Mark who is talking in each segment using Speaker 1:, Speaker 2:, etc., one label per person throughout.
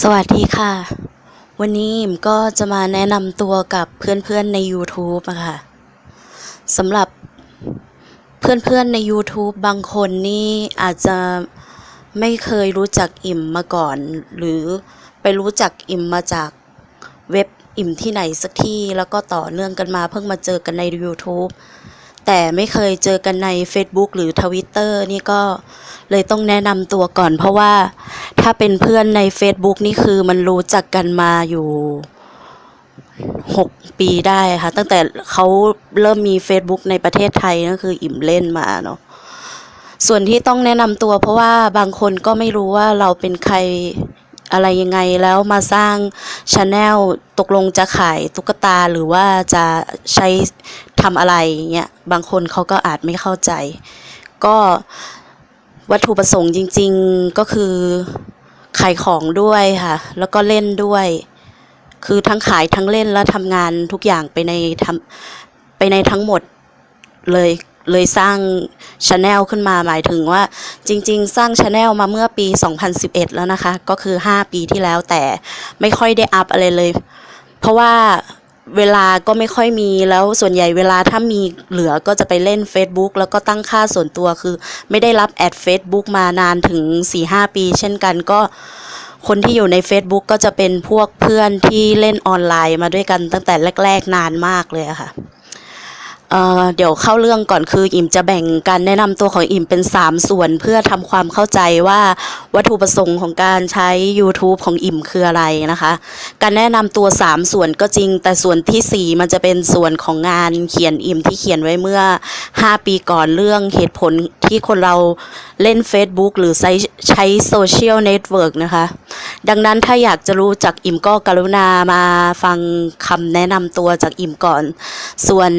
Speaker 1: สวัสดีค่ะ วันนี้อิมก็จะมาแนะนำตัวกับเพื่อนๆใน YouTube อะค่ะสำหรับเพื่อนๆใน YouTube บางคนนี่อาจจะไม่เคยรู้จักอิมมาก่อน หรือไปรู้จักอิมมาจากเว็บอิมที่ไหนสักที่ แล้วก็ต่อเนื่องกันมาเพิ่งมาเจอกันใน YouTube แต่ไม่เคยเจอกันใน Facebook หรือ Twitter นี่ก็เลยต้องแนะนำตัวก่อน เพราะว่าถ้าเป็นเพื่อนใน Facebook นี่คือมันรู้จักกันมาอยู่ 6 ปีได้ค่ะ ตั้งแต่เขาเริ่มมี Facebook ในประเทศไทยก็คืออิ่มเล่นมาเนาะส่วนที่ต้องแนะนำตัวเพราะว่าบางคนก็ไม่รู้ว่าเราเป็นใคร อะไรยังไงแล้วมาสร้างชาแนลตกลงจะขายตุ๊กตาหรือว่าจะใช้ทำอะไรเงี้ยบางคนเขาก็อาจไม่เข้าใจ ก็วัตถุประสงค์จริง ๆก็คือขายของด้วยค่ะ แล้วก็เล่นด้วย คือทั้งขายทั้งเล่นและทำงานทุกอย่างไปในทำไปในทั้งหมดเลย เลยสร้างชาแนลขึ้นมาหมายถึงว่าจริง ๆ สร้างชาแนลมาเมื่อปี 2011 แล้วนะคะ ก็คือ 5 ปีที่แล้วแต่ไม่ค่อยได้อัพอะไรเลย เพราะว่าเวลาก็ไม่ค่อยมีแล้วส่วนใหญ่เวลาถ้ามีเหลือก็จะไปเล่น Facebook แล้วก็ตั้งค่าส่วนตัวคือ ไม่ได้รับแอด Facebook มานานถึง 4-5 ปี เช่นกันก็คนที่อยู่ใน Facebook ก็จะเป็นพวกเพื่อนที่เล่นออนไลน์มาด้วยกันตั้งแต่แรก ๆ นานมากเลยค่ะ เดี๋ยวเข้าเรื่องก่อนคืออิ่มจะแบ่งการแนะนำตัวของอิ่มเป็น 3 ส่วนเพื่อทำความเข้าใจว่าวัตถุประสงค์ของการใช้ YouTube ของอิ่มคืออะไรนะคะ การแนะนำตัว 3 ส่วนก็จริง แต่ส่วนทีสี่ 4 มันจะเป็นส่วนของงานเขียนอิ่มที่เขียนไว้เมื่อ 5 ปีก่อนเรื่องเหตุผล ที่คนเราเล่น Facebook หรือใช้ใช้โซเชียลเน็ตเวิร์กนะคะ ดังนั้นถ้าอยากจะรู้จักอิ่มก็กรุณามาฟังคำแนะนำตัวจากอิ่มก่อน ส่วน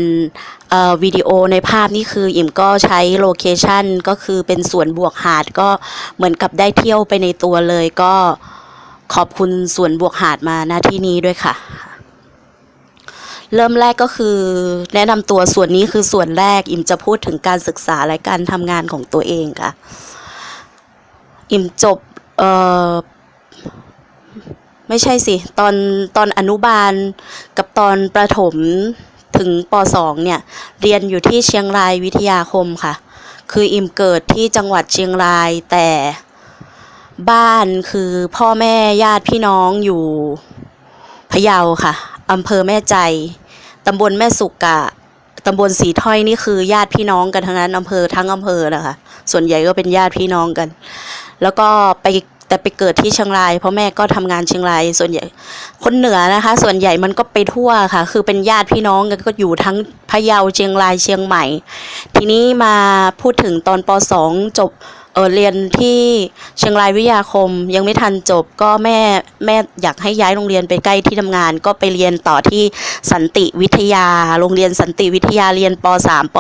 Speaker 1: วิดีโอในภาพนี่คืออิ่มก็ใช้โลเคชันก็คือเป็นสวนบวกหาดก็เหมือนกับได้เที่ยวไปในตัวเลยก็ขอบคุณสวนบวกหาดมาณที่นี้ด้วยค่ะ เริ่มแรกก็คือ แนะนำตัวส่วนนี้คือส่วนแรก อิมจะพูดถึงการศึกษาและการทำงานของตัวเองค่ะ อิมจบเอ่อไม่ใช่สิ ตอนตอนอนุบาลกับตอนประถมถึงป .2 เนี่ย เรียนอยู่ที่เชียงรายวิทยาคมค่ะ คืออิมเกิดที่จังหวัดเชียงรายแต่บ้านคือพ่อแม่ญาติพี่น้องอยู่พะเยาค่ะอำเภอแม่ใจ ตำบลแม่สุกะตำบลสีถ้อยนี่คือญาติพี่น้องกันทั้งนั้นอำเภอทั้งอำเภอนะคะ ส่วนใหญ่ก็เป็นญาติพี่น้องกัน แล้วก็ไปแต่ไปเกิดที่เชียงราย เพราะแม่ก็ทำงานเชียงราย ส่วนใหญ่คนเหนือนะคะ ส่วนใหญ่มันก็ไปทั่วค่ะ คือเป็นญาติพี่น้องกันก็อยู่ทั้งพะเยาเชียงรายเชียงใหม่ ทีนี้มาพูดถึงตอนป .2 จบ เออเรียนที่เชียงรายวิทยาคมยังไม่ทันจบก็แม่แม่อยากให้ย้ายโรงเรียนไปใกล้ที่ทำงาน ก็ไปเรียนต่อที่สันติวิทยา โรงเรียนสันติวิทยาเรียนป .3 ป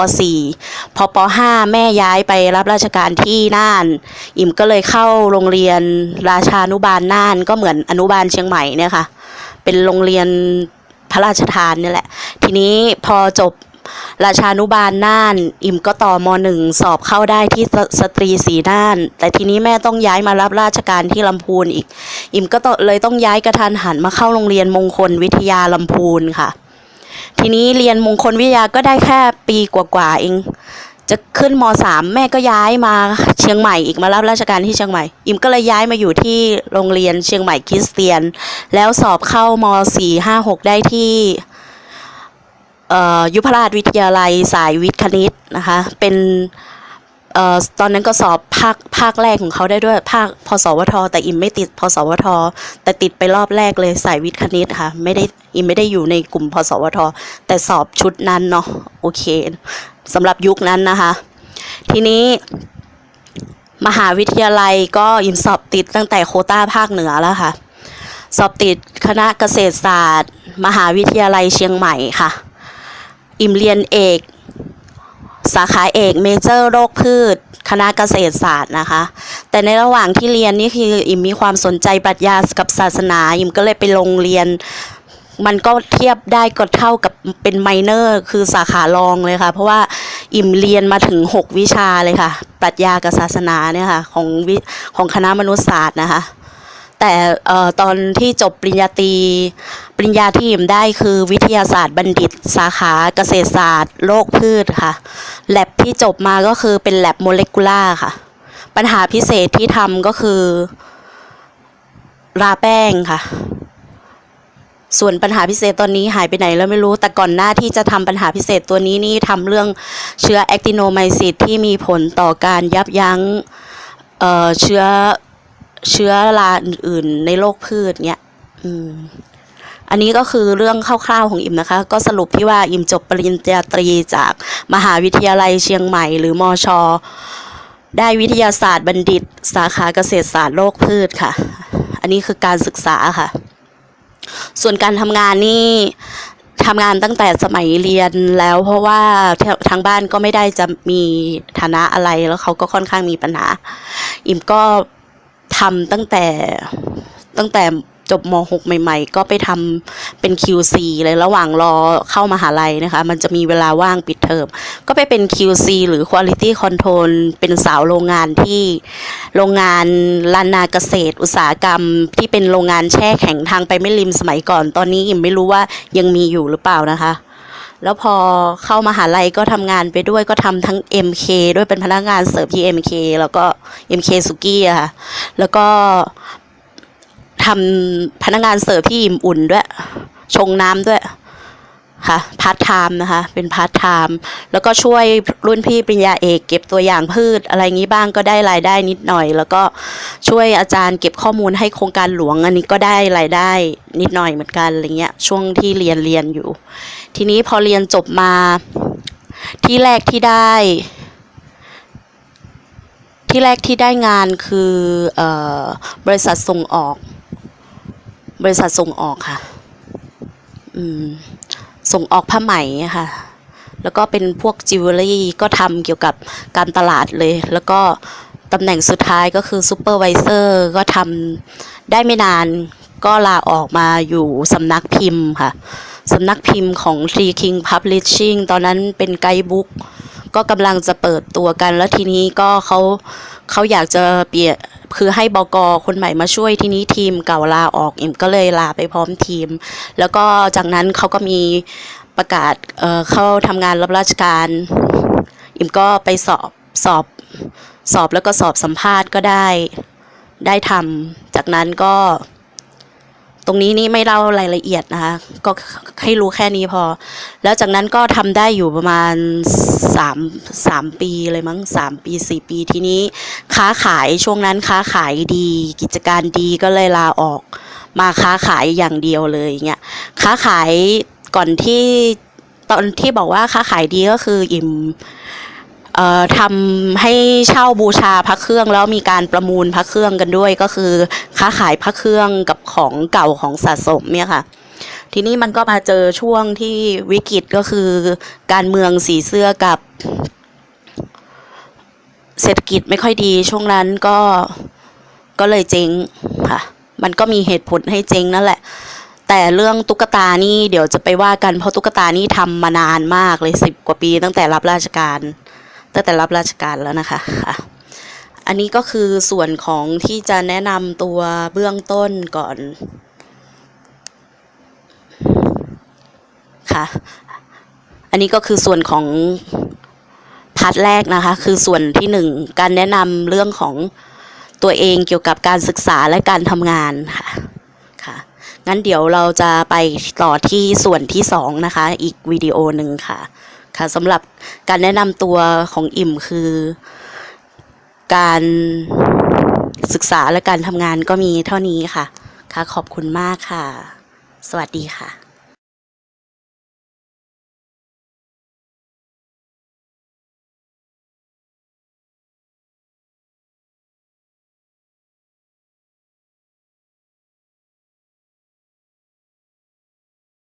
Speaker 1: .4 พอป .5 แม่ย้ายไปรับราชการที่น่าน อิ่มก็เลยเข้าโรงเรียนราชานุบาลน่าน ก็เหมือนอนุบาลเชียงใหม่เนี่ยค่ะ เป็นโรงเรียนพระราชทานนี่แหละ ทีนี้พอจบ ราชานุบาลน่าน อิ่มก็ต่อมหนึ่งสอบเข้าได้ที่สตรีสีน่าน แต่ทีนี้แม่ต้องย้ายมารับราชการที่ลำพูนอีก อิ่มก็เลยต้องย้ายกระทันหันมาเข้าโรงเรียนมงคลวิทยาลำพูนค่ะ ทีนี้เรียนมงคลวิทยาก็ได้แค่ปีกว่าๆเอง จะขึ้นมสามแม่ก็ย้ายมาเชียงใหม่อีกมารับราชการที่เชียงใหม่ อิมก็เลยย้ายมาอยู่ที่โรงเรียนเชียงใหม่คริสเตียน แล้วสอบเข้ามสี่ห้าหกได้ที่ ยุพราชวิทยาลัยสายวิทย์คณิตนะคะ เป็นออตอนนั้นก็สอบภาคภาคแรกของเขาได้ด้วยภาคพสวท แต่อิมไม่ติดพสวท แต่ติดไปรอบแรกเลยสายวิทย์คณิตค่ะไม่ได้อิมไม่ได้อยู่ในกลุ่มพสวท แต่สอบชุดนั้นเนาะโอเคสำหรับยุคนั้นนะคะ ทีนี้มหาวิทยาลัยก็อิมสอบติดตั้งแต่โคต้าภาคเหนือแล้วค่ะ สอบติดคณะเกษตรศาสตร์ มหาวิทยาลัยเชียงใหม่ค่ะ อิมเรียนเอก สาขาเอกเมเจอร์โรคพืช คณะเกษตรศาสตร์นะคะ แต่ในระหว่างที่เรียนนี่คืออิมมีความสนใจปรัชญากับศาสนา อิมก็เลยไปลงเรียน มันก็เทียบได้ก็เท่ากับเป็นไมเนอร์ คือสาขารองเลยค่ะ เพราะว่าอิ่มเรียนมาถึง 6 วิชาเลยค่ะ ปรัชญากับศาสนาเนี่ยค่ะของวิของคณะมนุษยศาสตร์นะคะแต่ตอนที่จบปริญญาตรีปริญญาที่อิ่มได้คือวิทยาศาสตร์บัณฑิต สาขาเกษตรศาสตร์โรคพืชค่ะ แลบที่จบมาก็คือเป็นแลบโมเลกุล่าค่ะ ปัญหาพิเศษที่ทำก็คือ ราแป้งค่ะ ส่วนปัญหาพิเศษตอนนี้หายไปไหนแล้วไม่รู้ แต่ก่อนหน้าที่จะทำปัญหาพิเศษตัวนี้นี่ทำเรื่องเชื้อแอคติโนไมซิสที่มีผลต่อการยับยั้งเเชื้อเชื้อราอื่นๆในโรคพืชเนี้ย อืม อันนี้ก็คือเรื่องคร่าวๆของอิมนะคะ ก็สรุปที่ว่าอิมจบปริญญาตรีจากมหาวิทยาลัยเชียงใหม่หรือมอชอได้วิทยาศาสตร์บัณฑิต สาขาเกษตรศาสตร์โรคพืชค่ะ อันนี้คือการศึกษาค่ะ ส่วนการทำงานนี่ทำงานตั้งแต่สมัยเรียนแล้วเพราะว่าทางบ้านก็ไม่ได้จะมีฐานะอะไรแล้วเขาก็ค่อนข้างมีปัญหา อิมก็ทำตั้งแต่ตั้งแต่ จบม .6 ใหม่ๆ ก็ไปทำเป็น QC เลยระหว่างรอเข้ามาหาลัยนะคะ มันจะมีเวลาว่างปิดเทอม ก็ไปเป็น QC หรือ Quality Control เป็นสาวโรงงานที่โรงงานลานนาเกษตร อุตสาหกรรม ที่เป็นโรงงานแช่แข็งทางไปไม่ริมสมัยก่อน ตอนนี้อิมไม่รู้ว่ายังมีอยู่หรือเปล่านะคะแล้วพอเข้ามาหาลัยก็ทำงานไปด้วยก็ทำทั้ง MK ด้วยเป็นพนักงานเสิร์ฟที่ MK แล้วก็ MK สุกี้อะค่ะ แล้วก็ ทำพนักงานเสิร์ฟที่อิ่มอุ่นด้วย ชงน้ำด้วยค่ะพาร์ทไทม์นะคะ เป็นพาร์ทไทม์แล้วก็ช่วยรุ่นพี่ปริญญาเอก เก็บตัวอย่างพืชอะไรงี้บ้างก็ได้รายได้นิดหน่อย แล้วก็ช่วยอาจารย์เก็บข้อมูลให้โครงการหลวงอันนี้ก็ได้รายได้นิดหน่อยเหมือนกันอะไรเงี้ยช่วงที่เรียนเรียนอยู่ ทีนี้พอเรียนจบมา ที่แรกที่ได้ ที่แรกที่ได้งานคือออบริษัทส่งออก บริษัทส่งออกค่ะ อืม ส่งออกผ้าไหมค่ะ แล้วก็เป็นพวกจิวเวลรี่ก็ทำเกี่ยวกับการตลาดเลย แล้วก็ตำแหน่งสุดท้ายก็คือซูเปอร์วิเซอร์ก็ทำได้ไม่นานก็ลาออกมาอยู่สำนักพิมพ์ค่ะ สำนักพิมพ์ของ Tree King Publishing ตอนนั้นเป็นไกด์บุ๊ก ก็กำลังจะเปิดตัวกัน แล้วทีนี้ก็เขาเขาอยากจะเปลี่ยนคือให้บกคนใหม่มาช่วยทีนี้ทีมเก่าลาออกเอ็มก็เลยลาไปพร้อมทีม แล้วก็จากนั้นเขาก็มีประกาศเเข้าทำงานรับราชการอิมก็ไปสอบสอบสอบแล้วก็สอบสัมภาษณ์ก็ได้ได้ทำจากนั้นก็ ตรงนี้นี่ไม่เล่ารายละเอียดนะคะ ก็ให้รู้แค่นี้พอ แล้วจากนั้นก็ทำได้อยู่ประมาณสามสามปีเลยมั้งสามปีสี่ปีทีนี้ ค้าขายช่วงนั้นค้าขายดี กิจการดีก็เลยลาออก มาค้าขายอย่างเดียวเลยเงี้ยค้าขายก่อนที่ตอนที่บอกว่าค้าขายดีก็คืออิ่ม ทำให้เช่าบูชาพระเครื่องแล้วมีการประมูลพระเครื่องกันด้วย ก็คือค้าขายพระเครื่องกับของเก่าของสะสมเนี่ยค่ะ ทีนี้มันก็มาเจอช่วงที่วิกฤตก็คือการเมืองสีเสื้อกับ เศรษฐกิจไม่ค่อยดีช่วงนั้นก็ก็เลยเจ๊งค่ะ มันก็มีเหตุผลให้เจ๊งนั่นแหละแต่เรื่องตุ๊กตานี่เดี๋ยวจะไปว่ากันเพราะตุ๊กตานี่ทำมานานมากเลยสิบกว่าปีตั้งแต่รับราชการ ตั้งแต่รับราชการแล้วนะคะค่ะอันนี้ก็คือส่วนของที่จะแนะนำตัวเบื้องต้นก่อน ค่ะ อันนี้ก็คือส่วนของพาร์ทแรกนะคะ คือส่วนที่หนึ่งการแนะนำเรื่องของตัวเองเกี่ยวกับการศึกษาและการทำงานค่ะค่ะ งั้นเดี๋ยวเราจะไปต่อที่ส่วนที่สองนะคะ อีกวิดีโอหนึ่งค่ะ ค่ะสำหรับการแนะนำตัวของอิ่มคือ การศึกษาและการทำงานก็มีเท่านี้ค่ะ ค่ะขอบคุณมากค่ะ สวัสดีค่ะ